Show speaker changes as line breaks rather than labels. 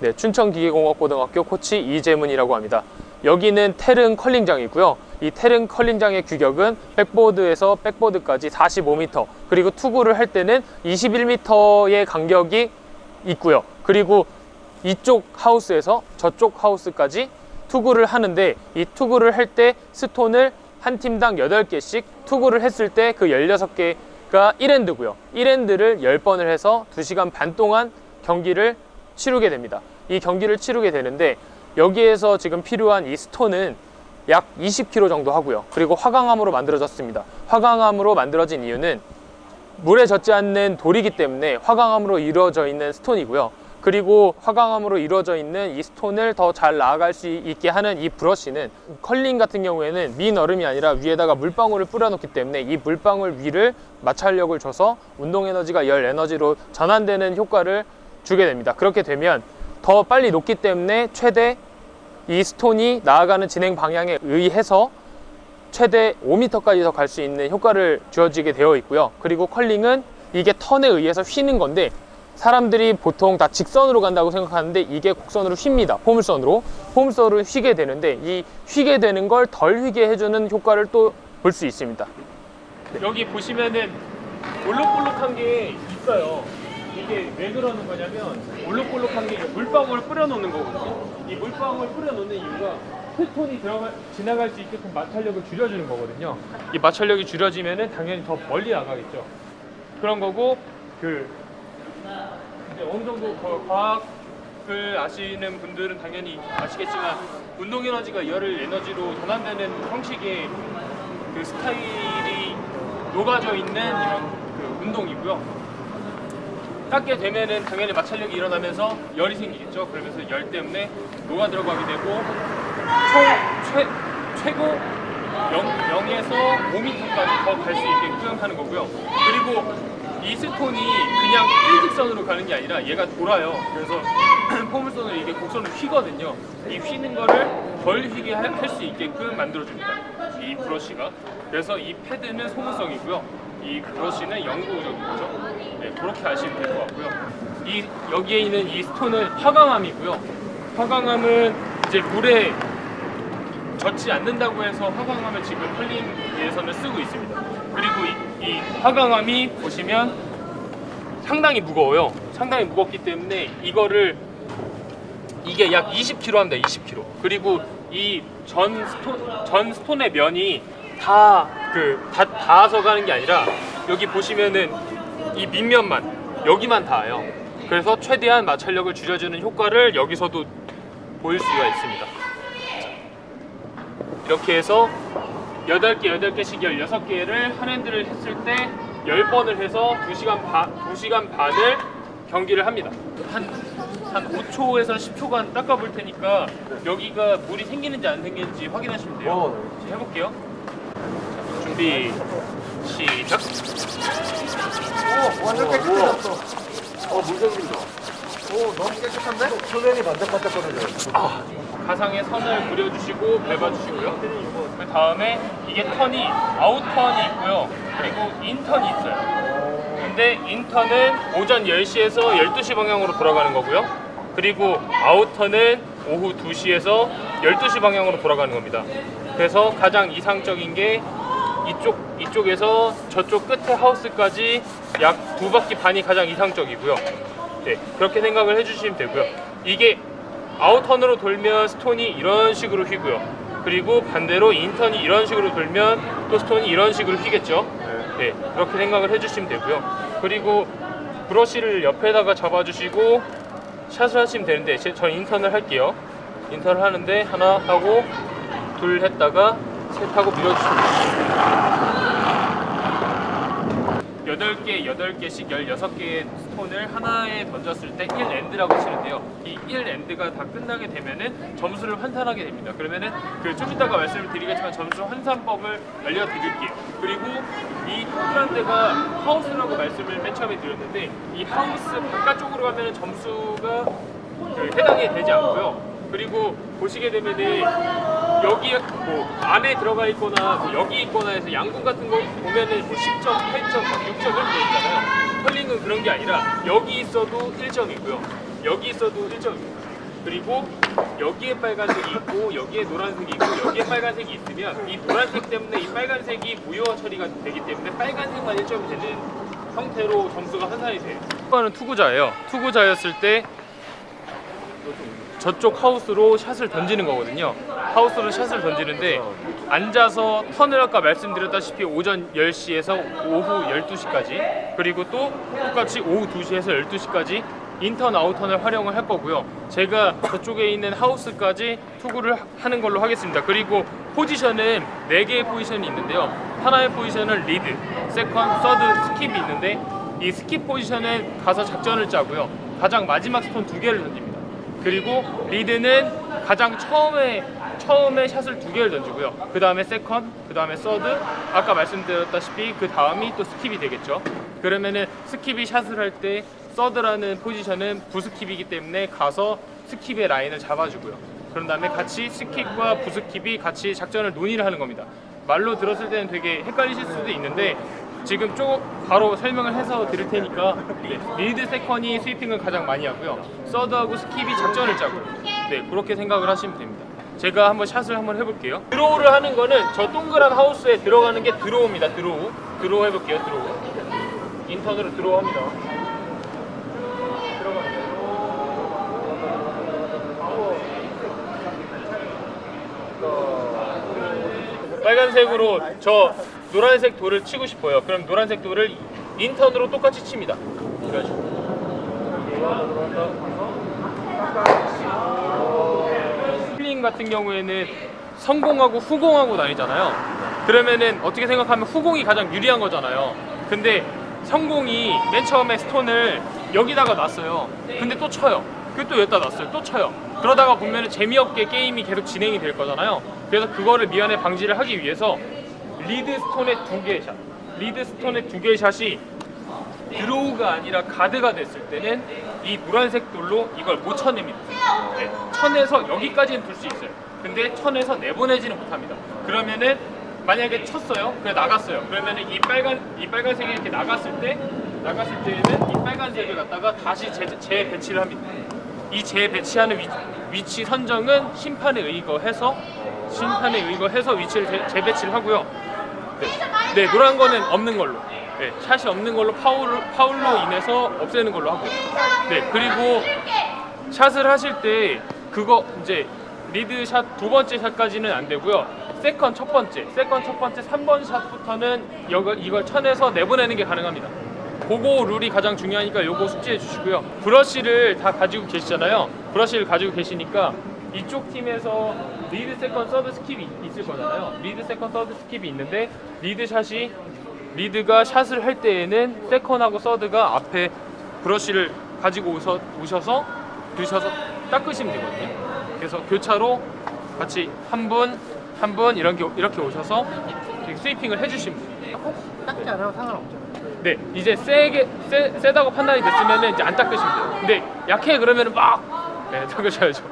네, 춘천기계공업고등학교 코치 이재문이라고 합니다. 여기는 테른 컬링장이고요. 이 테른 컬링장의 규격은 백보드에서 백보드까지 45m, 그리고 투구를 할 때는 21m의 간격이 있고요. 그리고 이쪽 하우스에서 저쪽 하우스까지 투구를 하는데 이 투구를 할 때 스톤을 한 팀당 8개씩 투구를 했을 때 그 16개가 1엔드고요. 1엔드를 10번을 해서 2시간 반 동안 경기를 치르게 됩니다. 이 경기를 치르게 되는데 여기에서 지금 필요한 이 스톤은 약 20kg 정도 하고요. 그리고 화강암으로 만들어졌습니다. 화강암으로 만들어진 이유는 물에 젖지 않는 돌이기 때문에 화강암으로 이루어져 있는 스톤이고요. 그리고 화강암으로 이루어져 있는 이 스톤을 더 잘 나아갈 수 있게 하는 이 브러쉬는 컬링 같은 경우에는 민 얼음이 아니라 위에다가 물방울을 뿌려놓기 때문에 이 물방울 위를 마찰력을 줘서 운동 에너지가 열 에너지로 전환되는 효과를 주게 됩니다. 그렇게 되면 더 빨리 녹기 때문에 최대 이 스톤이 나아가는 진행 방향에 의해서 최대 5m까지 더 갈 수 있는 효과를 주어지게 되어 있고요. 그리고 컬링은 이게 턴에 의해서 휘는 건데 사람들이 보통 다 직선으로 간다고 생각하는데 이게 곡선으로 휩니다. 포물선으로. 포물선으로 휘게 되는데 이 휘게 되는 걸 덜 휘게 해주는 효과를 또 볼 수 있습니다. 여기 보시면은 볼록볼록한 게 있어요. 이게 왜 그러는 거냐면 볼록볼록한 게 물방울 뿌려놓는 거거든요. 이 물방울 뿌려놓는 이유가 스톤이 들어가 지나갈 수 있게끔 마찰력을 줄여주는 거거든요. 이 마찰력이 줄여지면은 당연히 더 멀리 나가겠죠. 그런 거고 그 이제 어느 정도 거- 과학을 아시는 분들은 당연히 아시겠지만 운동 에너지가 열을 에너지로 전환되는 형식의 그 스타일이 녹아져 있는 이런 그 운동이고요. 닦게 되면은 당연히 마찰력이 일어나면서 열이 생기겠죠. 그러면서 열 때문에 녹아 들어가게 되고 총 최, 최고 0, 0에서 5m까지 더 갈 수 있게끔 하는 거고요. 그리고 이 스톤이 그냥 일직선으로 가는 게 아니라 얘가 돌아요. 그래서 포물선으로 이게 곡선을 휘거든요. 이 휘는 거를 덜 휘게 할 수 있게끔 만들어줍니다. 이 브러쉬가. 그래서 이 패드는 소모성이고요. 이 브러쉬는 영구적인 거죠. 네, 그렇게 아시면 될 것 같고요. 이 여기에 있는 이 스톤은 화강암이고요. 화강암은 이제 물에 젖지 않는다고 해서 화강암을 지금 컬링에서는 쓰고 있습니다. 그리고 이, 이 화강암이 보시면 상당히 무거워요. 상당히 무겁기 때문에 이거를 이게 약 20kg 합니다. 20kg. 그리고 이 전 스톤 전 스톤의 면이 다 그다 닿아서 가는 게 아니라 여기 보시면은 이 밑면만 여기만 닿아요. 그래서 최대한 마찰력을 줄여주는 효과를 여기서도 보일 수가 있습니다. 이렇게 해서 8개, 8개씩 16개를 한 핸드를 했을 때 10번을 해서 2시간 반, 2시간 반을 경기를 합니다. 한, 한 5초에서 10초간 닦아볼 테니까 여기가 물이 생기는지 안 생기는지 확인하시면 돼요.
어.
자, 해볼게요. 자, 준비, 시작.
오, 완전 깨끗해졌어. 어, 물 생긴다. 오, 너무 깨끗한데? 표면이 반짝반짝거려요.
아, 가상의 선을 그려주시고 밟아주시고요. 그 다음에 이게 턴이 아웃턴이 있고요. 그리고 인턴이 있어요. 근데 인턴은 오전 10시에서 12시 방향으로 돌아가는 거고요. 그리고 아웃턴은 오후 2시에서 12시 방향으로 돌아가는 겁니다. 그래서 가장 이상적인 게 이쪽 이쪽에서 저쪽 끝에 하우스까지 약 두 바퀴 반이 가장 이상적이고요. 네, 그렇게 생각을 해주시면 되고요. 이게 아웃턴으로 돌면 스톤이 이런 식으로 휘고요. 그리고 반대로 인턴이 이런 식으로 돌면 또 스톤이 이런 식으로 휘겠죠. 네, 그렇게 생각을 해주시면 되고요. 그리고 브러쉬를 옆에다가 잡아주시고 샷을 하시면 되는데 제- 전 인턴을 할게요. 인턴을 하는데 하나 하고 둘 했다가 셋 하고 밀어주시면 돼요. 8개, 8개씩 16개의 스톤을 하나에 던졌을 때 1엔드라고 치는데요. 이 1엔드가 다 끝나게 되면은 점수를 환산하게 됩니다. 그러면은 그 좀 이따가 말씀을 드리겠지만 점수 환산법을 알려드릴게요. 그리고 이 동그란 데가 하우스라고 말씀을 맨 처음에 드렸는데 이 하우스 바깥쪽으로 가면은 점수가 그 해당이 되지 않고요. 그리고 보시게 되면은 여기 뭐 안에 들어가 있거나 뭐 여기 있거나 해서 양궁 같은 거 보면은 뭐 10점, 8점, 막 6점 이렇게 돼 있잖아요. 컬링은 그런 게 아니라 여기 있어도 1점이고요. 여기 있어도 1점입니다. 그리고 여기에 빨간색이 있고 여기에 노란색이 있고 여기에 빨간색이 있으면 이 노란색 때문에 이 빨간색이 무효 처리가 되기 때문에 빨간색만 1점이 되는 형태로 점수가 환산이 돼요. 이거는 투구자예요. 투구자였을 때 저쪽 하우스로 샷을 던지는 거거든요. 하우스로 샷을 던지는데 앉아서 턴을 아까 말씀드렸다시피 오전 10시에서 오후 12시까지 그리고 또 똑같이 오후 2시에서 12시까지 인턴 아웃턴을 활용을 할 거고요. 제가 저쪽에 있는 하우스까지 투구를 하- 하는 걸로 하겠습니다. 그리고 포지션은 4개의 포지션이 있는데요. 하나의 포지션은 리드, 세컨, 서드, 스킵이 있는데 이 스킵 포지션은 가서 작전을 짜고요. 가장 마지막 스톤 두 개를 던집니다. 그리고 리드는 가장 처음에 처음에 샷을 두 개를 던지고요. 그 다음에 세컨, 그 다음에 서드. 아까 말씀드렸다시피 그 다음이 또 스킵이 되겠죠. 그러면은 스킵이 샷을 할 때 서드라는 포지션은 부스킵이기 때문에 가서 스킵의 라인을 잡아주고요. 그런 다음에 같이 스킵과 부스킵이 같이 작전을 논의를 하는 겁니다. 말로 들었을 때는 되게 헷갈리실 수도 있는데 지금 쭉 바로 설명을 해서 드릴 테니까 네, 리드 세컨이 스위핑을 가장 많이 하고요. 서드하고 스킵이 작전을 짜고요. 네, 그렇게 생각을 하시면 됩니다. 제가 한번 샷을 한번 해볼게요. 드로우를 하는 거는 저 동그란 하우스에 들어가는 게 드로우입니다. 드로우. 드로우 해볼게요. 드로우. 인턴으로 드로우 합니다. 빨간색으로 저 노란색 돌을 치고 싶어요. 그럼 노란색 돌을 인턴으로 똑같이 칩니다. 플링 같은 경우에는 성공하고 후공하고 나뉘잖아요. 그러면은 어떻게 생각하면 후공이 가장 유리한 거잖아요. 근데 성공이 맨 처음에 스톤을 여기다가 놨어요. 근데 또 쳐요. 그또 여기다 놨어요. 또 쳐요. 그러다가 보면은 재미없게 게임이 계속 진행이 될 거잖아요. 그래서 그거를 미연에 방지를 하기 위해서 리드 스톤의 두 개의 샷, 리드 스톤의 두 개의 샷이 드로우가 아니라 가드가 됐을 때는 이 노란색 돌로 이걸 못 쳐냅니다. 네, 쳐내서 여기까지는 둘 수 있어요. 근데 쳐내서 내보내지는 못합니다. 그러면은 만약에 쳤어요. 그래 나갔어요. 그러면은 이 빨간 이 빨간색이 이렇게 나갔을 때 나갔을 때에는 이 빨간색을 갖다가 다시 재, 재배치를 합니다. 이 재배치하는 위, 위치 선정은 심판에 의거해서 심판에 의거해서 위치를 재, 재배치를 하고요. 네. 네, 노란 거는 없는 걸로. 네, 샷이 없는 걸로 파울, 파울로 인해서 없애는 걸로 하고. 네, 그리고 샷을 하실 때 그거 이제 리드 샷 두 번째 샷까지는 안 되고요. 세컨 첫 번째, 세컨 첫 번째 3번 샷부터는 이걸, 이걸 쳐내서 내보내는 게 가능합니다. 그거 룰이 가장 중요하니까 요거 숙지해 주시고요. 브러쉬를 다 가지고 계시잖아요. 브러쉬를 가지고 계시니까 이쪽 팀에서 리드 세컨 서드 스킵이 있을 거잖아요. 리드 세컨 서드 스킵이 있는데 리드 샷이 리드가 샷을 할 때에는 세컨하고 서드가 앞에 브러쉬를 가지고 오셔, 오셔서 드셔서 닦으시면 되거든요. 그래서 교차로 같이 한 분, 한 분 이렇게 이렇게 오셔서 이렇게 스위핑을 해주시면 돼요.
닦지 않아도 상관없죠.
네, 이제 세게 세, 세다고 판단이 됐으면 이제 안 닦으시면 돼요. 근데 약해 그러면은 막 네, 닦으셔야죠.